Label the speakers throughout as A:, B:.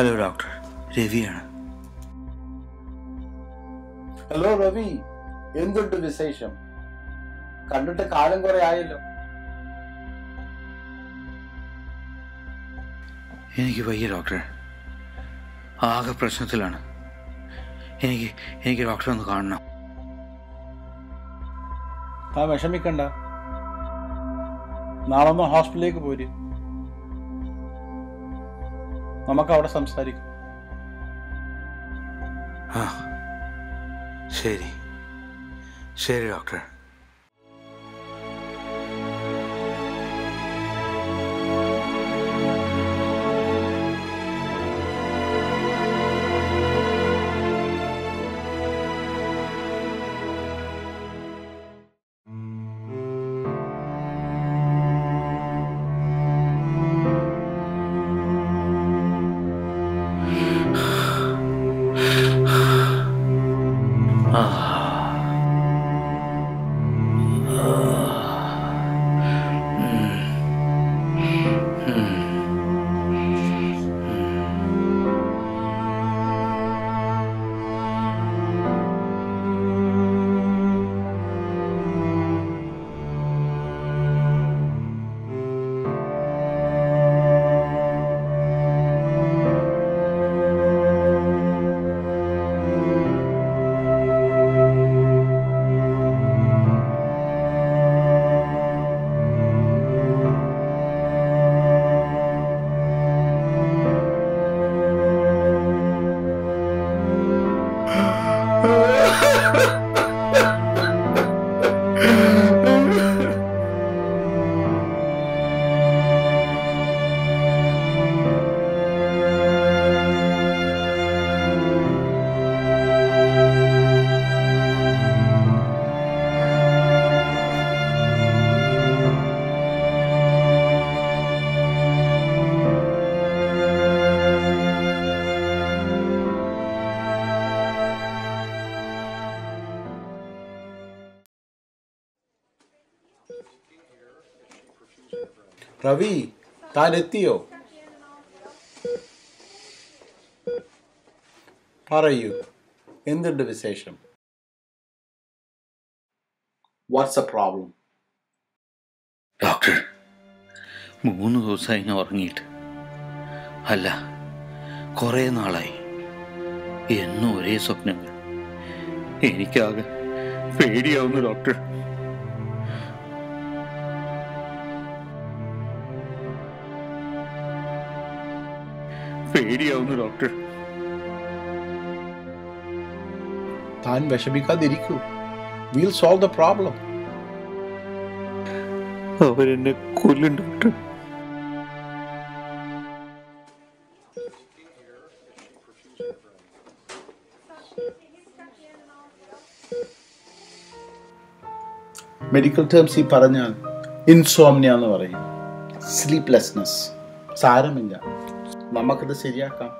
A: Hello, doctor. Revier.
B: Hello Ravi എന്തുണ്ട് വിശേഷം? കണ്ടിട്ട് കാലം കുറെ ആയല്ലോ.
A: എനിക്ക് വയ്യ ഡോക്ടർ ആകെ പ്രശ്നത്തിലാണ്. എനിക്ക് എനിക്ക് ഡോക്ടറെ ഒന്ന് കാണണം.
B: ആ വിഷമിക്കണ്ട. നാളെ ഒന്ന് ഹോസ്പിറ്റലിലേക്ക് പോര്. നമുക്ക് അവിടെ സംസാരിക്കാം.
A: ആ ശരി. ശരി ഡോക്ടർ
B: രവി താനെത്തിയോ പറയൂ എന്തുണ്ട് വിശേഷം? വാട്ട്സ് എ പ്രോബ്ലം
A: ഡോക്ടർ മൂന്ന് ദിവസമായി ഞാൻ ഉറങ്ങിയിട്ട്. അല്ല കുറേ നാളായി. എന്നും ഒരേ സ്വപ്നങ്ങൾ. എനിക്കാകെ പേടിയാവുന്നു ഡോക്ടർ പേടിയാവുന്നു ഡോക്ടർ
B: താൻ വിഷമിക്കാതിരിക്കൂ. വിൽ സോൾവ് ദ പ്രോബ്ലം
A: അവരെന്നെ കൊല്ലും ഡോക്ടർ
B: മെഡിക്കൽ ടേംസ് ഈ പറഞ്ഞാൽ ഇൻസോംനിയ എന്ന് പറയും. സ്ലീപ്ലെസ്നെസ് സാരമില്ല. നമുക്കത് ശരിയാക്കാം.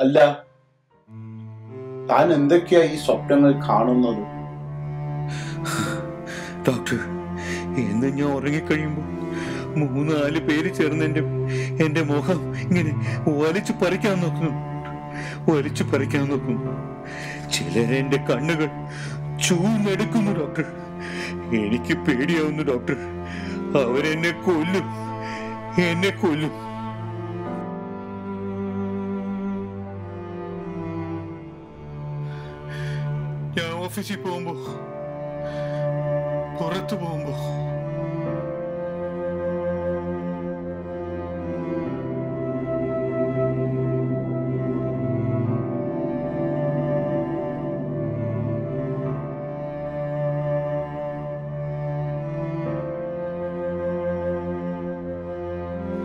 B: അല്ല താൻ എന്തൊക്കെയാ ഈ സ്വപ്നങ്ങൾ കാണുന്നത്?
A: ഡോക്ടർ എന്ന് ഞാൻ ഉറങ്ങിക്കഴിയുമ്പോൾ മൂന്ന് നാല് പേര് ചേർന്ന് എന്റെ എന്റെ മുഖം ഇങ്ങനെ വലിച്ചു പറിക്കാൻ നോക്കുന്നു. വലിച്ചു പറിക്കാൻ നോക്കുന്നു. ചിലരെന്റെ കണ്ണുകൾ ചൂന്നെടുക്കുന്നു ഡോക്ടർ. എനിക്ക് പേടിയാവുന്നു ഡോക്ടർ. അവരെന്നെ കൊല്ലും. എന്നെ കൊല്ലും. ഞാൻ ഓഫീസിൽ പോകുമ്പോ പുറത്തു പോകുമ്പോ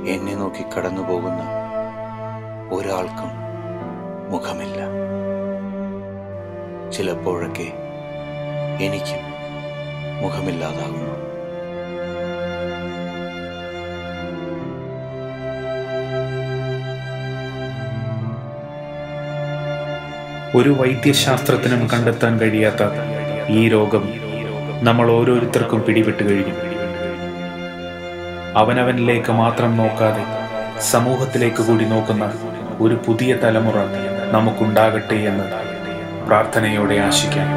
A: എന്നെ നോക്കി കടന്നു പോകുന്ന ഒരാൾക്കും മുഖമില്ല. ചിലപ്പോഴൊക്കെ എനിക്കും മുഖമില്ലാതാകുന്നു.
C: ഒരു വൈദ്യശാസ്ത്രത്തിനും കണ്ടെത്താൻ കഴിയാത്ത ഈ രോഗം നമ്മൾ ഓരോരുത്തർക്കും പിടിപെട്ട് കഴിഞ്ഞു. അവനവനിലേക്ക് മാത്രം നോക്കാതെ സമൂഹത്തിലേക്ക് കൂടി നോക്കുന്ന ഒരു പുതിയ തലമുറ നമുക്കുണ്ടാകട്ടെ എന്ന് പ്രാർത്ഥനയോടെ ആശിക്കാം.